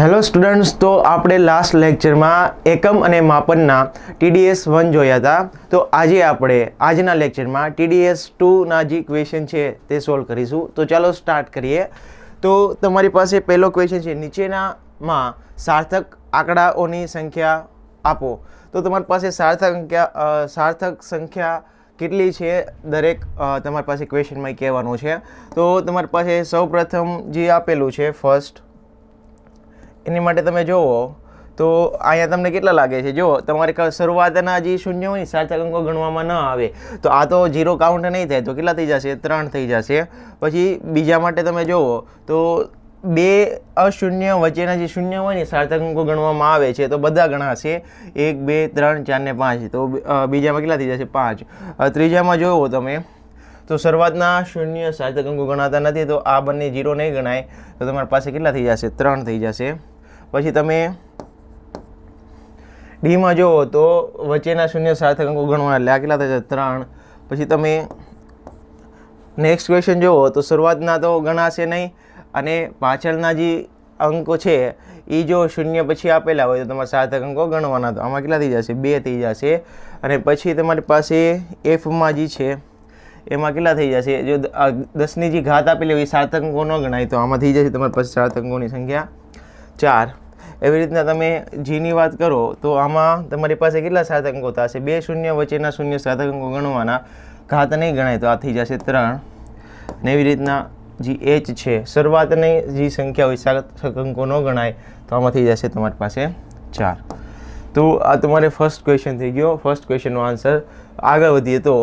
Hello students તો આપણે last લેક્ચરમાં એકમ અને માપનના ટીડીએસ વન જોયા હતા. તો આજે આપણે આજના લેક્ચરમાં ટીડીએસ ટુના જે ક્વેશ્ચન છે તે સોલ્વ કરીશું. તો ચાલો સ્ટાર્ટ કરીએ. તો તમારી પાસે પહેલો ક્વેશ્ચન છે, નીચેનામાં સાર્થક આંકડાઓની સંખ્યા આપો. તો તમારી પાસે સાર્થક સંખ્યા સાર્થક સંખ્યા કેટલી છે? દરેક તમારી પાસે ક્વેશ્ચનમાં કહેવાનું છે. તો તમારી પાસે સૌપ્રથમ જે આપેલું છે ફર્સ્ટ એની માટે તમે જુઓ તો અહીંયા તમને કેટલા લાગે છે? જો તમારે શરૂઆતના જે શૂન્ય હોય ને સાર્થક અંકો ગણવામાં ન આવે, તો આ તો જીરો કાઉન્ટ નહીં થાય, તો કેટલા થઈ જશે? ત્રણ થઈ જશે. પછી બીજા માટે તમે જુઓ, તો બે અશૂન્ય વચ્ચેના જે શૂન્ય હોય ને સાર્થક અંકો ગણવામાં આવે છે, તો બધા ગણાશે. એક, બે, ત્રણ, ચાર ને પાંચ, તો બીજામાં કેટલા થઈ જશે? પાંચ. ત્રીજામાં જુઓ તમે તો શરૂઆતના શૂન્ય સાર્થક અંકો ગણાતા નથી, તો આ બંને જીરો નહીં ગણાય. તો તમારી પાસે કેટલા થઈ જશે? ત્રણ થઈ જશે. પછી તમે ડીમાં જુઓ તો વચ્ચેના શૂન્ય સાર્થક અંકો ગણવા એટલે આ કેટલા થઈ જશે ત્રણ. પછી તમે નેક્સ્ટ ક્વેશ્ચન જુઓ તો શરૂઆતના તો ગણાશે નહીં, અને પાછળના જે અંકો છે, એ જો શૂન્ય પછી આપેલા હોય તો તમારે સાર્થક અંકો ગણવાના. તો આમાં કેટલા થઈ જશે? બે થઈ જશે. અને પછી તમારી પાસે એફમાં જે છે એમાં કેટલા થઈ જશે? જો દસની જે ઘાત આપેલી હોય એ અંકો ન ગણાય તો આમાં થઈ જશે તમારી પાસે સાર્થકોની સંખ્યા ચાર. એવી રીતના તમે જીની વાત કરો તો આમાં તમારી પાસે કેટલા સાર્થકો અંકો થશે? બે શૂન્ય વચ્ચેના શૂન્ય અંકો ગણવાના. ઘાત નહીં ગણાય તો આ થઈ જશે ત્રણ. ને એવી રીતના જે એચ છે, શરૂઆતની જે સંખ્યા હોય અંકો ન ગણાય તો આમાં થઈ જશે તમારી પાસે ચાર. તો આ તમારે ફર્સ્ટ ક્વેશ્ચન થઈ ગયો. ફર્સ્ટ ક્વેશ્ચનનો આન્સર આગળ વધીએ તો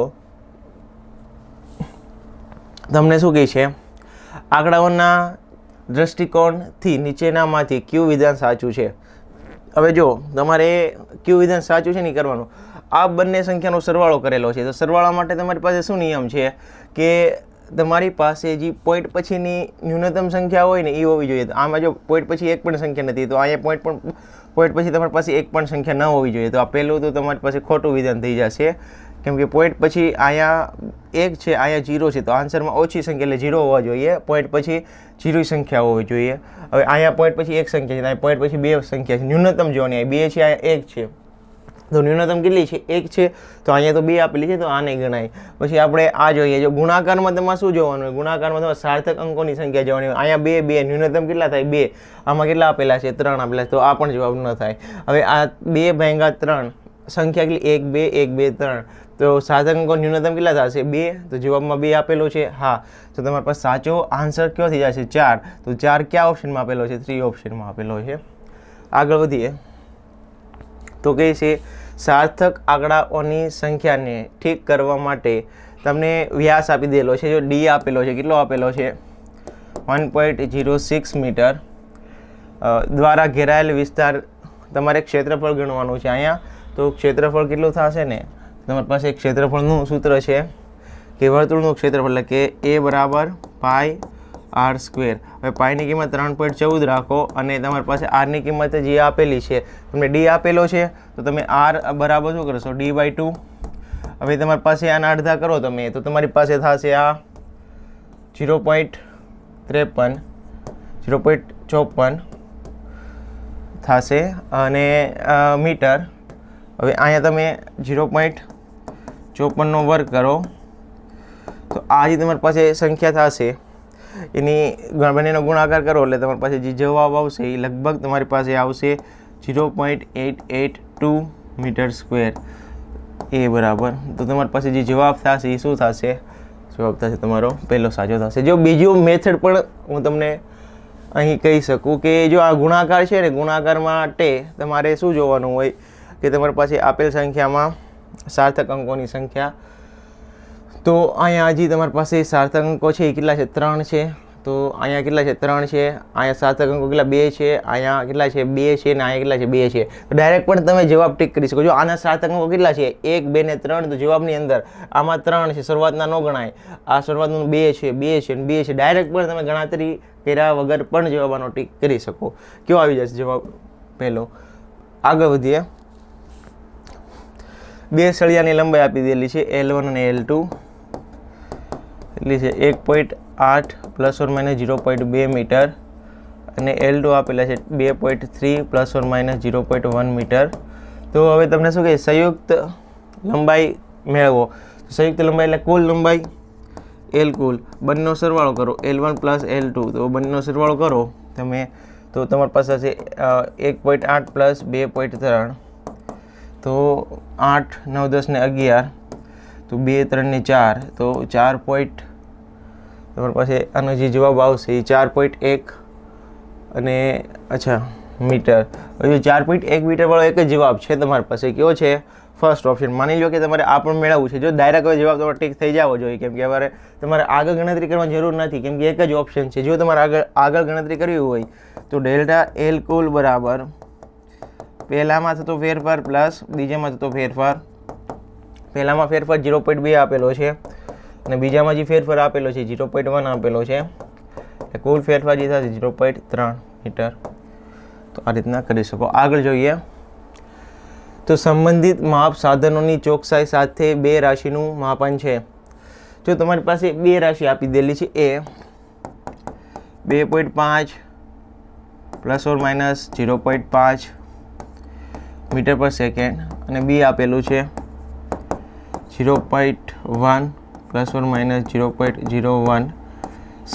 તમને શું કહે છે? આંકડાઓના દૃષ્ટિકોણથી નીચેનામાંથી કયું વિધાન સાચું છે? હવે જો, તમારે કયું વિધાન સાચું છે નહીં કરવાનું? આ બંને સંખ્યાનો સરવાળો કરેલો છે. તો સરવાળા માટે તમારી પાસે શું નિયમ છે? કે તમારી પાસે જે પોઈન્ટ પછીની ન્યૂનતમ સંખ્યા હોય ને એ હોવી જોઈએ. તો આમાં જો પોઈન્ટ પછી એક પણ સંખ્યા નથી, તો અહીંયા પોઈન્ટ પણ પોઈન્ટ પછી તમારી પાસે એક પણ સંખ્યા ન હોવી જોઈએ. તો આ પહેલું તો તમારી પાસે ખોટું વિધાન થઈ જશે. કેમ કે પોઈન્ટ પછી અહીંયા એક છે અહીંયા જીરો છે, તો આન્સરમાં ઓછી સંખ્યા એટલે જીરો હોવા જોઈએ. પોઈન્ટ પછી જીરો સંખ્યા હોવી જોઈએ. હવે અહીંયા પોઈન્ટ પછી એક સંખ્યા છે અહીંયા પોઈન્ટ પછી બે સંખ્યા છે. ન્યૂનતમ જોવાની બે છે અહીંયા એક છે. તો ન્યૂનતમ કેટલી છે? એક છે. તો અહીંયા તો બે આપેલી છે, તો આને ગણાય. પછી આપણે આ જોઈએ. જો ગુણાકારમાં તમારે શું જોવાનું હોય? ગુણાકારમાં તમારે સાર્થક અંકોની સંખ્યા જોવાની હોય. અહીંયા બે બે. ન્યૂનતમ કેટલા થાય? બે. આમાં કેટલા આપેલા છે? ત્રણ આપેલા તો આ પણ જવાબ ન થાય. હવે આ બે ભાંગા ત્રણ. સંખ્યા કેટલી? એક, બે એક, બે, ત્રણ. તો અંકો ન્યૂનતમ કેટલા થશે? બે? તો જવાબમાં બે આપેલો છે. હા. તો તમારી પાસે સાચો આન્સર કયો થઈ જશે? ચાર. તો ચાર કયા ઓપ્શનમાં આપેલો છે? થ્રી ઓપ્શનમાં આપેલો છે. આગળ વધીએ. તો કહે છે, સાર્થક આંકડાઓની સંખ્યાને ઠીક કરવા માટે તમને વ્યાસ આપી દેલો છે. જો ડી આપેલો છે, કેટલો આપેલો છે? One point zero six metre. દ્વારા ઘેરાયેલ વિસ્તાર તમારે ક્ષેત્રફળ ગણવાનું છે અહીંયા. તો ક્ષેત્રફળ કેટલું થશે ને? તમારી પાસે ક્ષેત્રફળનું સૂત્ર છે કે વર્તુળનું ક્ષેત્રફળ, એટલે કે એ બરાબર પાઈ આર સ્ક્વેર. હવે પાઈની કિંમત ત્રણ પોઈન્ટ ચૌદ રાખો અને તમારી પાસે આરની કિંમત જે આપેલી છે, તમને ડી આપેલો છે, તો તમે આર બરાબર શું કરશો? D by two. હવે તમારી પાસે આના અડધા કરો તમે, તો તમારી પાસે થશે આ જીરો પોઈન્ટ ત્રેપન, જીરો પોઈન્ટ ચોપન થશે અને મીટર. હવે અહીંયા તમે જીરો પોઈન્ટ ચોપનનો વર્ગ કરો, તો આ જે તમારી પાસે સંખ્યા થશે. એની બંનેનો ગુણાકાર કરો એટલે તમારી પાસે જે જવાબ આવશે એ લગભગ તમારી પાસે આવશે zero point eight eight two metre square. એ બરાબર. તો તમારી પાસે જે જવાબ થશે એ શું થશે? જવાબ થશે તમારો પહેલો સાચો થશે. જો બીજો મેથડ પણ હું તમને અહીં કહી શકું કે જો આ ગુણાકાર છે ને ગુણાકાર માટે તમારે શું જોવાનું હોય કે તમારી પાસે આપેલ સંખ્યામાં સાર્થક અંકોની સંખ્યા. તો અહીંયા હજી તમારી પાસે સાર્થક અંકો છે એ કેટલા છે? ત્રણ છે. તો અહીંયા કેટલા છે? ત્રણ છે. અહીંયા સાર્થક અંકો કેટલા? બે છે. અહીંયા કેટલા છે? બે છે ને અહીંયા કેટલા છે? બે છે. તો ડાયરેક્ટ પણ તમે જવાબ ટીક કરી શકો. છો આના સાર્થક અંકો કેટલા છે? એક, બે ને ત્રણ તો જવાબની અંદર આમાં ત્રણ છે. શરૂઆતના ન ગણાય. આ શરૂઆતનું બે છે બે છે ને બે છે. ડાયરેક્ટ પણ તમે ગણતરી કર્યા વગર પણ જવાબનો ટીક કરી શકો. કયો આવી જશે જવાબ? પહેલો. આગળ વધીએ. બે સળિયાની લંબાઈ આપી દેલી છે એલ વન અને એલ ટુ એટલી છે, એક પોઈન્ટ આઠ plus or minus zero point બે મીટર. અને એલ ટુ આપેલા છે, બે point three plus or minus zero point one metre. તો હવે તમને શું કહે, સંયુક્ત લંબાઈ મેળવો. સંયુક્ત લંબાઈ એટલે કુલ લંબાઈ એલ કુલ. બંનેનો સરવાળો કરો L one plus L two તો બંનેનો સરવાળો કરો, તમે, તો તમારી પાસે છે એક પોઈન્ટ આઠ પ્લસ બે પોઈન્ટ ત્રણ. તો આઠ, નવ, દસ ને અગિયાર, તો બે, ત્રણ ને ચાર, તો ચાર પોઈન્ટ તમારી પાસે આનો જે જવાબ આવશે એ ચાર પોઈન્ટ એક અને અચ્છા, મીટર. હજુ ચાર પોઈન્ટ એક મીટરવાળો એક જ જવાબ છે તમારી પાસે કેવો છે? ફર્સ્ટ ઓપ્શન માની લો કે તમારે આ પણ મેળવવું છે. જો ડાયરેક્ટ હવે જવાબ તમારે ટીક થઈ જવો જોઈએ, કેમ કે હવે તમારે આગળ ગણતરી કરવાની જરૂર નથી, કેમ કે એક જ ઓપ્શન છે. જો તમારે આગળ આગળ ગણતરી કરવી હોય તો ડેલ્ટા એલ કુલ બરાબર પહેલામાં થતો ફેરફાર પ્લસ બીજામાં થતો ફેરફાર. પહેલામાં ફેરફાર ઝીરો પોઈન્ટ બે આપેલો છે અને બીજામાં જે ફેરફાર આપેલો છે ઝીરો પોઈન્ટ વન આપેલો છે. એટલે કુલ ફેરફાર જે થશે ઝીરો પોઈન્ટ ત્રણ મીટર. તો આ રીતના કરી શકો. આગળ જોઈએ. તો સંબંધિત માપ સાધનોની ચોકસાઈ સાથે બે રાશિનું માપન છે. જો તમારી પાસે બે રાશિ આપી દેલી છે, એ બે પોઈન્ટ પાંચ plus or minus zero point પાંચ મીટર પર સેકન્ડ અને બી આપેલું છે zero point one plus one minus zero point zero one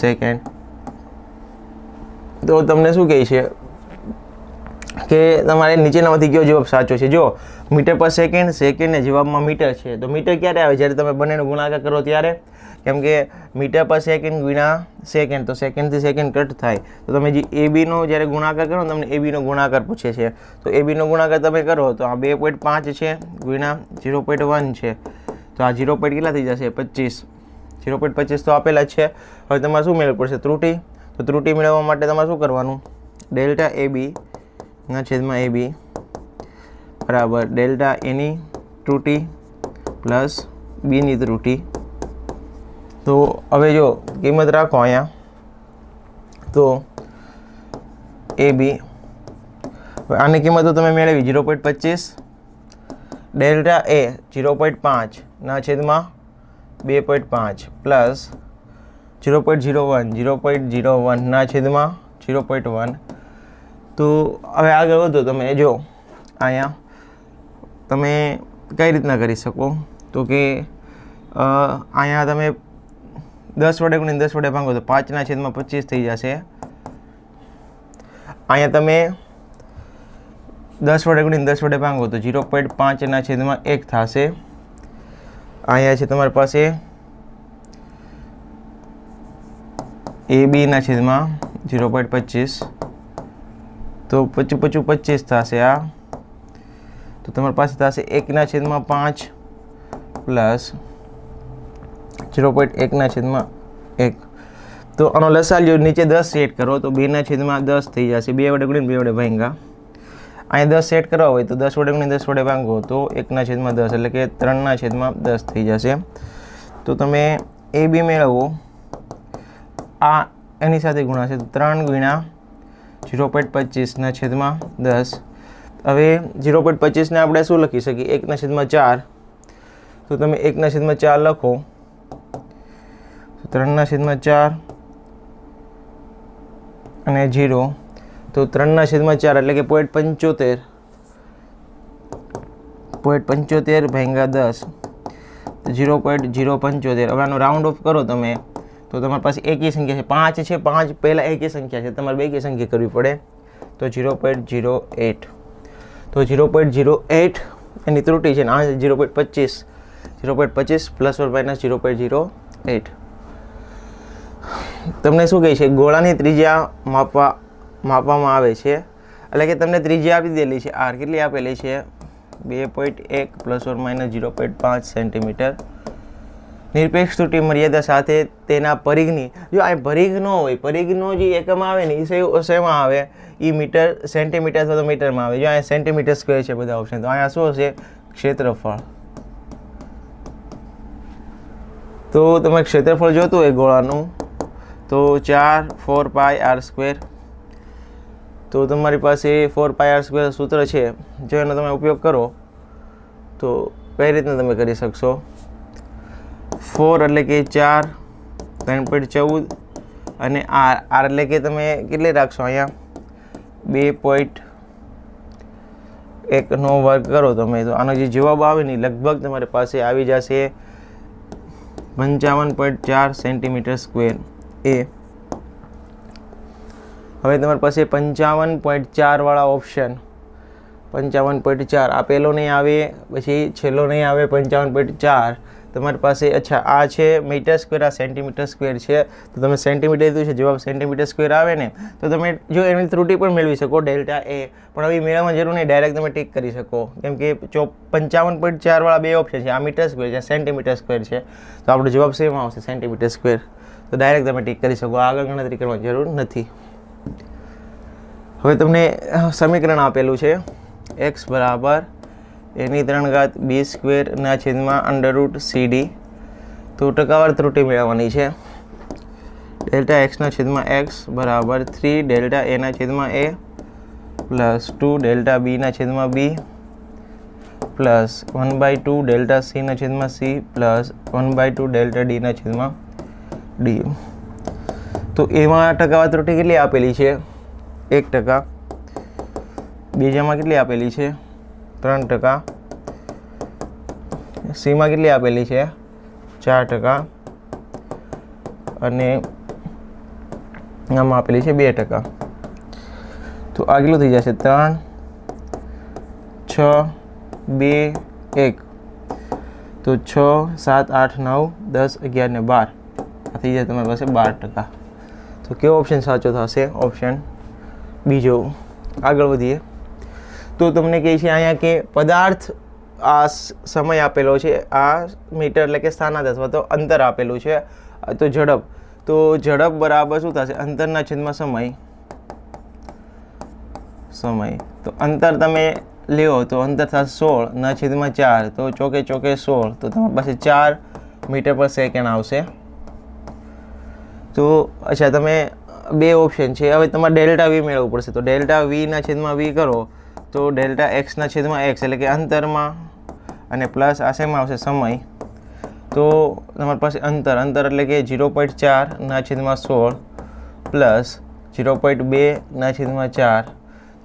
second. તો તમને શું કહે છે? કે તમારે નીચેનામાંથી કયો જવાબ સાચો છે? જો, મીટર પર સેકન્ડ સેકન્ડને જવાબમાં મીટર છે. તો મીટર ક્યારે આવે? જ્યારે તમે બંનેનો ગુણાકાર કરો ત્યારે? કેમ કે મીટર પર સેકન્ડ વિના સેકન્ડ તો સેકન્ડથી સેકન્ડ કટ થાય. તો તમે જે એ બીનો જ્યારે ગુણાકાર કરો તમને એ બીનો ગુણાકાર પૂછે છે. તો એ બીનો ગુણાકાર તમે કરો, તો આ બે પોઈન્ટ પાંચ છે, ગુણ્યા ઝીરો પોઈન્ટ વન છે. તો આ ઝીરો પોઈન્ટ કેટલા થઈ જશે? પચીસ. ઝીરો પોઈન્ટ પચીસ તો આપેલા જ છે. હવે તમારે શું મેળવવું પડશે? ત્રુટી. તો ત્રુટી મેળવવા માટે તમારે શું કરવાનું? ડેલ્ટા એ બી ના છેદમાં એ બી. બરાબર. ડેલ્ટા એની ત્રુટી પ્લસ બીની ત્રુટી. તો હવે જો કિંમત રાખો અહીંયા, તો એ બી. આની કિંમત તમે મેળવી, ઝીરો પોઈન્ટ પચીસ. ડેલ્ટા એ ઝીરો પોઈન્ટ પાંચના છેદમાં બે પોઈન્ટ પાંચ, plus zero point zero one, zero point zero વનના છેદમાં ઝીરો પોઈન્ટ વન. તો હવે આગળ વધો તમે જો, અહીંયા તમે કઈ રીતના કરી શકો? તો કે અહીંયા તમે દસ વડે ગુણીને દસ વડે ભાંગો તો પાંચના છેદમાં પચીસ થઈ જશે. અહીંયા તમે દસ વડે ગુણીને દસ વડે ભાંગો તો ઝીરો પોઈન્ટ પાંચના છેદમાં એક થશે. અહીંયા છે તમારી પાસે એ બીના છેદમાં ઝીરો પોઈન્ટ પચીસ. તો પચું પચું પચીસ થશે આ તો તમારી પાસે થશે એકના છેદમાં પાંચ પ્લસ ઝીરો પોઈન્ટ એકના છેદમાં એક. તો આનો લસાલ જો નીચે દસ સેટ કરો, તો બેના છેદમાં દસ થઈ જશે. બે વડે ગુણીને બે વડે ભાંગા અહીંયા દસ સેટ કરવા હોય તો દસ વડે ગુણીને દસ વડે ભાંગો, તો એકના છેદમાં દસ, એટલે કે ત્રણના છેદમાં દસ થઈ જશે. તો તમે એ બી મેળવો. આ એની સાથે ગુણાશે તો ત્રણ ગુણ્યા ઝીરો પોઈન્ટ પચીસના છેદમાં દસ. હવે ઝીરો પોઈન્ટ પચીસને આપણે શું લખી શકીએ? એકના છેદમાં ચાર. તો તમે એકના છેદમાં ચાર લખો. ત્રણના છેદમાં ચાર. અને જીરો તો ત્રણના છેદમાં ચાર એટલે કે પોઈન્ટ પંચોતેર. પોઈન્ટ પંચોતેર ભાંગ્યા દસ. ઝીરો પોઈન્ટ ઝીરો પંચોતેર. હવે આનો રાઉન્ડ ઓફ કરો તમે. તો તમારી પાસે એકી સંખ્યા છે. પાંચ છે, પાંચ પહેલાં એકી સંખ્યા છે. તમારે બે એકી સંખ્યા કરવી પડે. તો ઝીરો પોઈન્ટ ઝીરો એટ તો ઝીરો પોઈન્ટ ઝીરો એટ એની ત્રુટી છે ને, આ ઝીરો પોઈન્ટ પચીસ. ઝીરો પોઈન્ટ પચીસ plus or minus zero point zero eight તમને શું કહે છે? ગોળાની ત્રિજ્યા માપવા, માપવામાં આવે છે. એટલે કે તમને ત્રિજ્યા આપી દેલી છે. આર કેટલી આપેલી છે? બે પોઈન્ટ એક plus or minus zero point પાંચ સેન્ટીમીટર નિરપેક્ષ ત્રુટિ મર્યાદા સાથે તેના પરિઘની, જો આ પરિઘ ન હોય, પરિઘનો જે એકમ આવે ને એ શેમાં આવે? એ મીટર, સેન્ટીમીટર અથવા તો મીટરમાં આવે. જો અહીંયા સેન્ટીમીટર સ્ક્વેર છે બધા ઓપ્શન તો અહીંયા શું હશે? ક્ષેત્રફળ. તો તમે ક્ષેત્રફળ જોતું હોય ગોળાનું, તો ચાર, ફોર પાય આર સ્ક્વેર. તો તમારી પાસે ફોર પાય આર સ્ક્વેર સૂત્ર છે જો એનો તમે ઉપયોગ કરો, તો કઈ રીતના તમે કરી શકશો? ફોર એટલે કે ચાર, ત્રણ પોઈન્ટ ચૌદ અને આર. આર એટલે કે તમે કેટલે રાખશો અહીંયા? બે પોઈન્ટ એકનો વર્ગ કરો તમે તો આનો જે જવાબ આવે ને લગભગ તમારી પાસે આવી જશે પંચાવન પોઈન્ટ ચાર સેન્ટીમીટર સ્ક્વેર એ. હવે તમારી પાસે પંચાવન પોઈન્ટ ચારવાળા ઓપ્શન પંચાવન પોઈન્ટ ચાર આ પહેલો નહીં આવે, પછી છેલ્લો નહીં આવે પંચાવન પોઈન્ટ ચાર. તમારી પાસે, અચ્છા, આ છે મીટર સ્ક્વેર, આ સેન્ટીમીટર સ્ક્વેર છે. તો તમે સેન્ટીમીટર લીધું છે, જવાબ સેન્ટીમીટર સ્ક્વેર આવે ને, તો તમે જો એની ત્રુટિ પણ મેળવી શકો, ડેલ્ટા એ. પણ હવે મેળવવાની જરૂર નહીં, ડાયરેક્ટ તમે ટીક કરી શકો. કેમ કે ચો પંચાવન પોઈન્ટ ચારવાળા બે ઓપ્શન છે, આ મીટર સ્ક્વેર છે સેન્ટીમીટર સ્ક્વેર છે. તો આપણો જવાબ સેમ આવશે, સેન્ટીમીટર સ્ક્વેર. તો ડાયરેક્ટ તમે ટીક કરી શકો, આગળ ગણતરી કરવાની જરૂર નથી. હવે તમને સમીકરણ આપેલું છે, એક્સ બરાબર એની ત્રણ ઘાત બી સ્ક્વેરના છેદમાં અંડર રૂટ સીડી તો ટકાવાર ત્રુટી મેળવવાની છે. ડેલ્ટા એક્સના છેદમાં એક્સ બરાબર થ્રી ડેલ્ટા એના છેદમાં એ પ્લસ ટુ ડેલ્ટા બીના છેદમાં B plus one by two delta સીના છેદમાં C plus one by two delta ડીના છેદમાં ડી તો એમાં ટકાવાર ત્રુટી કેટલી આપેલી છે? એક ટકા. બીજામાં કેટલી આપેલી છે? ત્રણ ટકા. સીમાં કેટલી આપેલી છે? ચાર ટકા. અને આમાં આપેલી છે બે ટકા. તો આ કેટલું થઈ જશે? ત્રણ, છ, બે, એક. તો છ, સાત, આઠ, નવ, દસ, અગિયાર ને બાર. આ થઈ જાય તમારી પાસે બાર ટકા. તો કયો ઓપ્શન સાચો થશે? ઓપ્શન બીજો. આગળ વધીએ. તો તમને કહે છે અહીંયા કે પદાર્થ આ સમય આપેલો છે, આ મીટર એટલે કે સ્થાનાંતર અથવા તો અંતર આપેલું છે, તો ઝડપ. તો ઝડપ બરાબર શું થશે? અંતરના છેદમાં સમય. સમય. તો અંતર તમે લ્યો, તો અંતર થશે સોળ, ના છેદમાં ચાર. તો ચોકે ચોકે સોળ. તો તમારી પાસે ચાર મીટર પર સેકન્ડ આવશે. તો અચ્છા, તમે બે ઓપ્શન છે. હવે તમારે ડેલ્ટા વી મેળવવું પડશે. તો ડેલ્ટા વીના છેદમાં વી કરો. તો ડેલ્ટા એક્સના છેદમાં એક્સ એટલે કે અંતરમાં અને પ્લસ આ શેમાં આવશે સમય. તો તમારી પાસે અંતર અંતર એટલે કે ઝીરો પોઈન્ટ ચારના છેદમાં સોળ પ્લસ ઝીરો પોઈન્ટ બેના છેદમાં ચાર.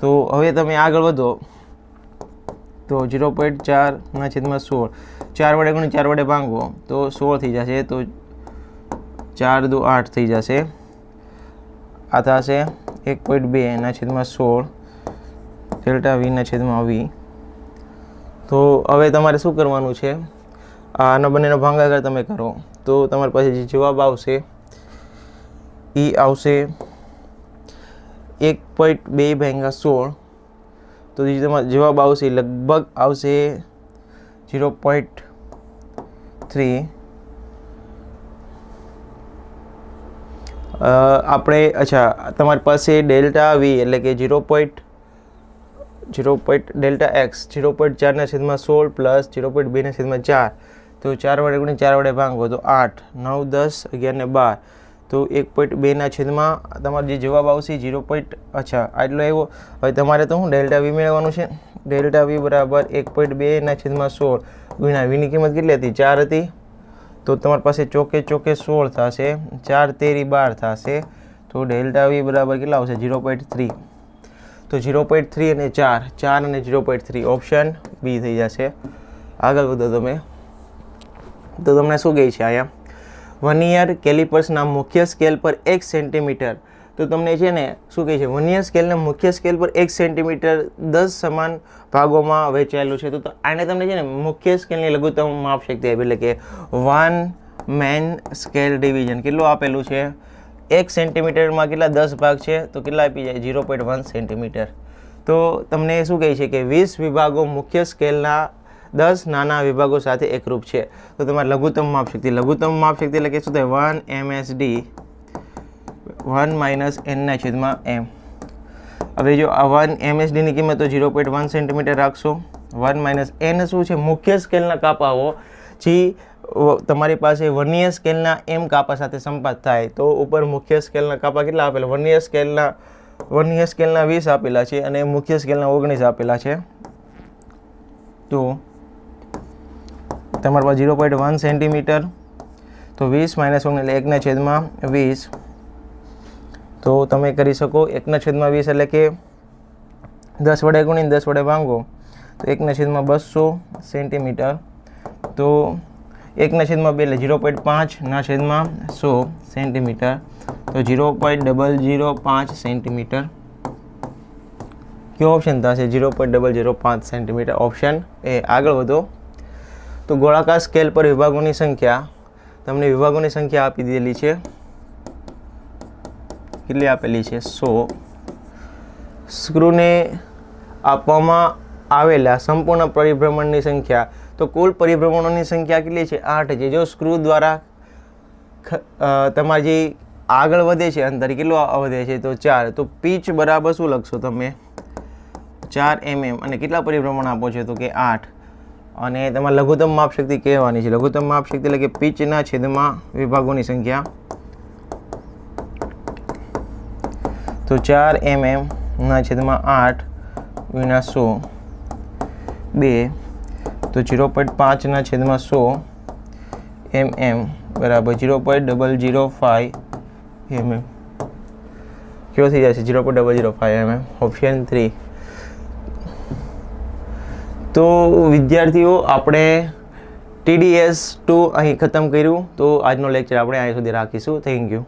તો હવે તમે આગળ વધો. તો ઝીરો પોઈન્ટ ચારના છેદમાં સોળ. ચાર વડે ગુણી ચાર વડે ભાંગો તો સોળ થઈ જશે, તો ચાર દુ આઠ થઈ જશે. આ થશે એક પોઈન્ટ બે એના છેદમાં સોળ. ડેલ્ટા વીના છેદમાં વી. તો હવે તમારે શું કરવાનું છે? આનો બંનેનો ભાંગાકાર તમે કરો. તો તમારી પાસે જે જવાબ આવશે એ આવશે એક પોઈન્ટ બે ભાંગા સોળ. તો જે તમારો જવાબ આવશે લગભગ આવશે ઝીરો પોઈન્ટ થ્રી. આપણે, અચ્છા, તમારી પાસે ડેલ્ટા વી એટલે કે zero point zero point delta X zero point ચારના છેદમાં સોળ પ્લસ ઝીરો પોઈન્ટ બેના છેદમાં ચાર તો ચાર વડે ગુણ્યા ચાર વડે ભાંગો તો આઠ, નવ, દસ, અગિયાર ને બાર. તો એક પોઈન્ટ બેના છેદમાં તમારો જે જવાબ આવશે ઝીરો પોઈન્ટ અચ્છા આટલો આવ્યો. હવે તમારે તો શું ડેલ્ટા વી મેળવવાનું છે? ડેલ્ટા વી બરાબર એક પોઈન્ટ બેના છેદમાં સોળ ગુણ્યા વીની કિંમત કેટલી હતી? ચાર હતી. તો તમારી પાસે ચોકે ચોકે સોળ થશે, ચાર તેરી બાર થશે. તો ડેલ્ટા વી બરાબર કેટલા આવશે? ઝીરો પોઈન્ટ થ્રી તો ઝીરો પોઈન્ટ થ્રી અને ચાર ચાર અને zero point three option B થઈ જશે. આગળ વધો તમે. તો તમને શું કહે છે અહીંયા વનિયર કેલિપર્સના મુખ્ય સ્કેલ પર એક સેન્ટીમીટર તો તમને છે ને શું કહે છે? વનિયર સ્કેલના મુખ્ય સ્કેલ પર એક સેન્ટીમીટર દસ સમાન ભાગોમાં વહેંચાયેલું છે. તો આને તમને છે ને મુખ્ય સ્કેલની લઘુત્તમ માપ શક્તિ આપી, એટલે કે વન મેન સ્કેલ ડિવિઝન કેટલું આપેલું છે? એક સેન્ટીમીટરમાં કેટલા દસ ભાગ છે? તો કેટલા આપી જાય? Zero point one centimetre. તો તમને શું કહે છે કે વીસ વિભાગો મુખ્ય સ્કેલના દસ નાના વિભાગો સાથે એકરૂપ છે. તો તમારે લઘુત્તમ માપશક્તિ લઘુત્તમ માપશક્તિ એટલે કે શું થાય? One M S D, one minus એનના છેદમાં એમ. હવે જો આ વન એમએસડીની કિંમત તો ઝીરો પોઈન્ટ વન સેન્ટીમીટર રાખશો. વન માઇનસ એન શું છે? મુખ્ય સ્કેલના કાપાઓ જે તમારી પાસે વર્નિયર સ્કેલના એમ કાપા સાથે સંપાત થાય તો ઉપર મુખ્ય સ્કેલના કાપા કેટલા આપેલા? વર્નિયર સ્કેલના વર્નિયર સ્કેલના વીસ આપેલા છે અને મુખ્ય સ્કેલના ઓગણીસ આપેલા છે. તો તમારા પાસે ઝીરો પોઈન્ટ વન સેન્ટીમીટર તો વીસ માઇનસ ઓગણીસ એટલે એકના છેદમાં વીસ. તો તમે કરી શકો એકના છેદમાં વીસ એટલે કે દસ વડે ગુણીને દસ વડે ભાંગો, તો એકના છેદમાં બસો સેન્ટીમીટર તો એકના છેદમાં બે એટલે ઝીરો પોઈન્ટ પાંચના છેદમાં સો સેન્ટીમીટર. તો ઝીરો પોઈન્ટ ડબલ ઝીરો પાંચ સેન્ટીમીટર. કયો ઓપ્શન થશે? ઝીરો પોઈન્ટ ડબલ ઝીરો પાંચ સેન્ટીમીટર. ઓપ્શન એ આગળ વધો. તો ગોળાકાર સ્કેલ પર વિભાગોની સંખ્યા. તમને વિભાગોની સંખ્યા આપી દીધેલી છે. કેટલી આપેલી છે? સો. સ્ક્રૂને આપવામાં આવેલા સંપૂર્ણ પરિભ્રમણની સંખ્યા તો કુલ પરિભ્રમણોની સંખ્યા કેટલી છે? આઠ છે. જો સ્ક્રૂ દ્વારા તમારી જે આગળ વધે છે, અંતર કેટલું વધે છે? તો ચાર. તો પીચ બરાબર શું લખશો તમે? ચાર એમએમ. અને કેટલા પરિભ્રમણ આપો છો? તો કે આઠ. અને તમારે લઘુત્તમ માપશક્તિ કહેવાની છે. લઘુત્તમ માપશક્તિ એટલે કે પીચના છેદમાં વિભાગોની સંખ્યા. તો ચાર એમએમ ના છેદમાં આઠ વિના સો. બે. તો ઝીરો પોઈન્ટ પાંચના છેદમાં સો એમ એમ બરાબર zero point double zero five M M કેવો થઈ જશે? Zero point double zero five M M option three. તો વિદ્યાર્થીઓ, આપણે ટીડીએસ ટુ અહીં ખતમ કર્યું. તો આજનો લેક્ચર આપણે અહીં સુધી રાખીશું. Thank you.